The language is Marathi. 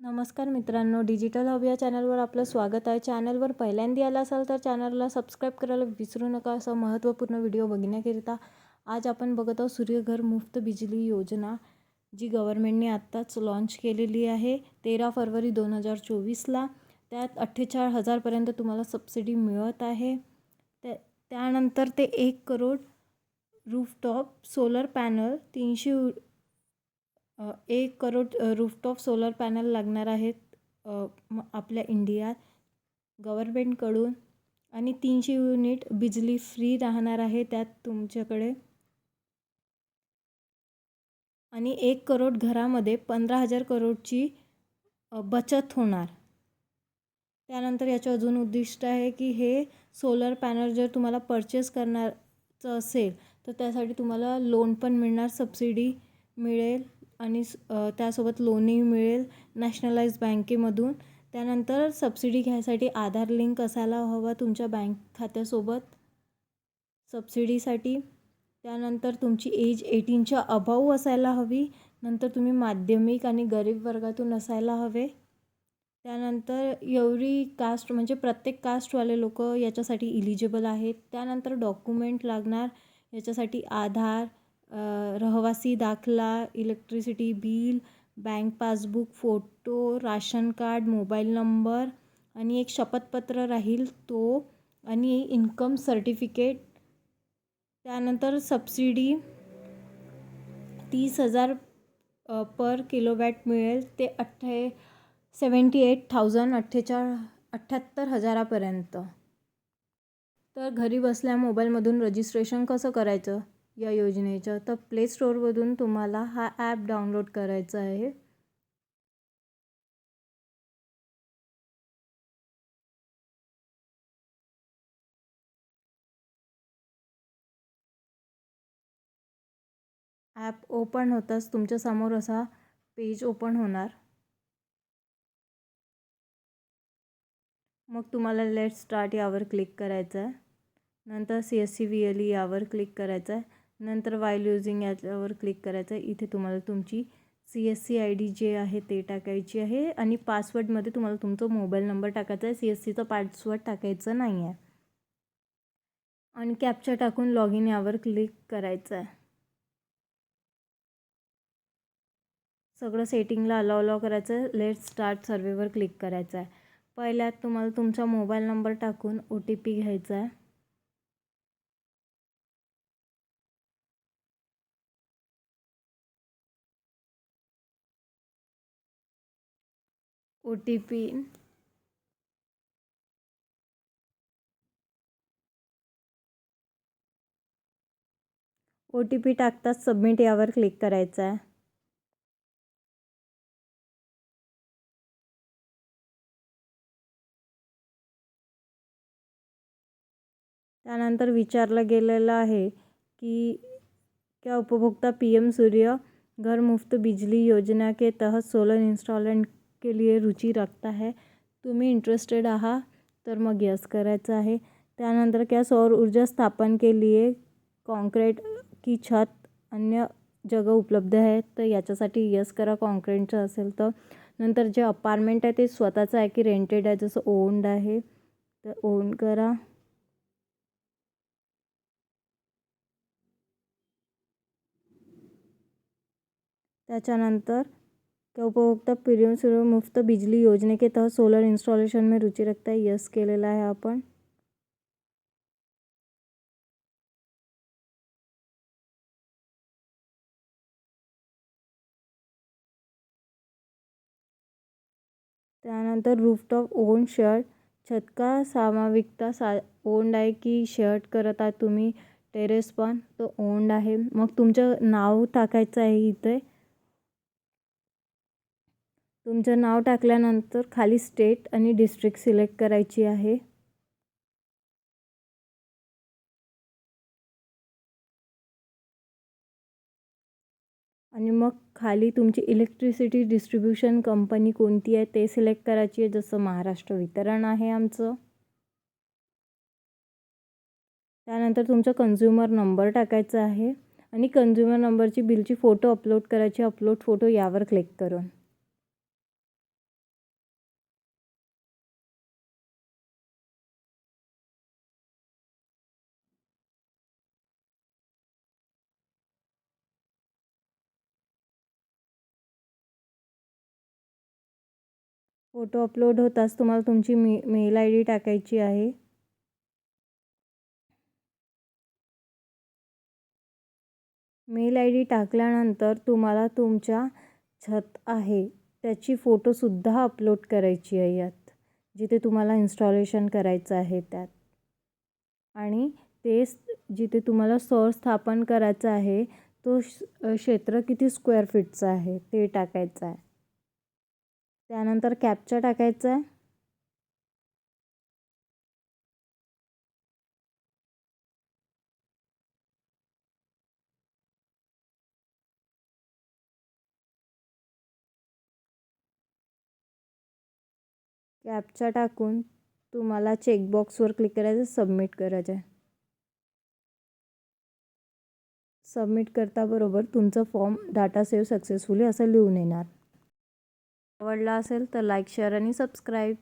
नमस्कार मित्रांनो डिजिटल हब या चॅनलवर आपलं स्वागत आहे. चॅनलवर पहिल्यांदा आला असाल तर चॅनलला सबस्क्राईब करायला विसरू नका. असं महत्त्वपूर्ण व्हिडिओ बघण्याकरिता आज आपण बघत आहोत सूर्यघर मुफ्त बिजली योजना जी गव्हर्मेंटने आत्ताच लॉन्च केलेली आहे. तेरा फरवरी दोन हजार चोवीसला त्यात अठ्ठेचाळ हजारपर्यंत तुम्हाला सबसिडी मिळत आहे. त्या त्यानंतर ते एक करोड रूफटॉप सोलर पॅनल तीनशे एक करोड रूफटॉप सोलर पॅनल लागणार आहेत म- आपल्या इंडियात गव्हर्मेंटकडून आणि तीनशे युनिट बिजली फ्री राहणार आहे त्यात तुमच्याकडे. आणि एक करोड घरामध्ये पंधरा हजार करोडची बचत होणार. त्यानंतर याचं अजून उद्दिष्ट आहे की हे सोलर पॅनल जर तुम्हाला परचेस करणारचं असेल तर त्यासाठी तुम्हाला लोन पण मिळणार सबसिडी मिळेल. आणि त्यासोबत लोनही मिळेल नॅशनलाइज बँकेमधून. त्यानंतर सबसिडी घ्यायसाठी आधार लिंक असायला हवा तुमच्या बँक खात्यासोबत. सबसिडीसाठी. त्यानंतर तुमची एज एटीनच्या अभाव असायला हवी. नंतर तुम्ही माध्यमिक आणि गरीब वर्गातून असायला हवे. त्यानंतर एवढी कास्ट म्हणजे प्रत्येक कास्टवाले लोक याच्यासाठी इलिजिबल आहेत. त्यानंतर डॉक्युमेंट लागणार. याच्यासाठी आधार रहिवासी दाखला electricity bill bank passbook photo ration card mobile number आणि एक शपथपत्र राहील तो आणि इन्कम सर्टिफिकेट त्यानंतर सबसिडी तीस हजार पर किलोवॅट मिळेल. ते अठ्ठे सेवन्टी एट थाउजंड अठ्ठेचाळ अठ्ठ्याहत्तर हजारापर्यंत. तर घरी बसल्या मोबाईलमधून रजिस्ट्रेशन कसं करायचं? या योजनेच्या तर प्ले स्टोअरमधून तुम्हाला हा ॲप डाउनलोड करायचा आहे. ॲप ओपन होताच तुमच्यासमोर असा पेज ओपन होणार. मग तुम्हाला लेट स्टार्ट यावर क्लिक करायचं आहे नंतर C S C V L E यावर क्लिक करायचं आहे नंतर वाईल युझिंग याच्यावर क्लिक करायचं आहे इथे तुम्हाला तुमची C S C I D जे आहे ते टाकायची आहे आणि पासवर्डमध्ये तुम्हाला तुमचा मोबाईल नंबर टाकायचा आहे. सी एस सीचा पासवर्ड टाकायचं नाही आहे. आणि कॅप्चा टाकून लॉग इन यावर क्लिक करायचं आहे. सगळं सेटिंगला अलाव अलाव करायचं आहे. लेट स्टार्ट सर्वेवर क्लिक करायचं आहे. पहिल्यात तुम्हाला तुमचा मोबाईल नंबर टाकून ओ टी पी घ्यायचा आहे. O T P. O T P टाकताच submit यावर क्लिक करायचं आहे त्यानंतर विचारलं गेलेलं आहे कि क्या उपभोक्ता पी एम सूर्य घर मुफ्त बिजली योजना के तहत सोलर इंस्टॉलमेंट के लिए रुची राखता है। तुम्ही इंटरेस्टेड आहात तर मग यस करायचं आहे. त्यानंतर क्या सौर ऊर्जा स्थापन के लिए कॉन्क्रीट की छत अन्य जगह उपलब्ध आहे तर याच्यासाठी यस करा कॉन्क्रीटचं असेल तर. नंतर जे अपार्टमेंट आहे ते स्वतःचं आहे की रेंटेड आहे? जसं ओन्ड आहे तर ओन करा. त्याच्यानंतर क्या उपभोक्ता पीएम सूर्य मुफ्त बिजली योजने के तहत सोलर इंस्टॉलेशन में रुचि रखता है। यस केलेला आहे आपण। त्यानंतर रूफटॉप ओन शर्ट छतका सामाविकता सा ओंड आहे की शर्ट करत आहे तुम्ही? टेरेस पण तो ओंड आहे. मग तुमचं नाव टाकायचं आहे इथे. तुमचं नाव टाकल्यानंतर खाली स्टेट आणि डिस्ट्रिक्ट सिलेक्ट करायची आहे. आणि मग खाली तुमची इलेक्ट्रिसिटी डिस्ट्रीब्युशन कंपनी कोणती आहे ते सिलेक्ट करायची आहे. जसं महाराष्ट्र वितरण आहे आमचं. त्यानंतर तुमचा कन्झ्युमर नंबर टाकायचा आहे. आणि कन्झ्युमर नंबरची बिलची फोटो अपलोड करायची. अपलोड फोटो यावर क्लिक करून. फोटो अपलोड होताच तुम्हाला तुमची मे मेल आय डी टाकायची आहे. मेल आय डी टाकल्यानंतर तुम्हाला तुमच्या छत आहे त्याची फोटोसुद्धा अपलोड करायची आहे यात जिथे तुम्हाला इन्स्टॉलेशन करायचं आहे त्यात. आणि तेच जिथे तुम्हाला सौर स्थापन करायचं आहे तो श क्षेत्र किती स्क्वेअर फीटचं आहे ते टाकायचं आहे. त्यानंतर कॅप्चा टाकायचा आहे. कॅपचा टाकून तुम्हाला चेकबॉक्सवर क्लिक करायचं सबमिट करायचं आहे. सबमिट करता बरोबर तुमचं फॉर्म डाटा सेव्ह सक्सेसफुली असं लिहून येणार. आवडला असेल तर लाईक शेअर आणि सबस्क्राईब.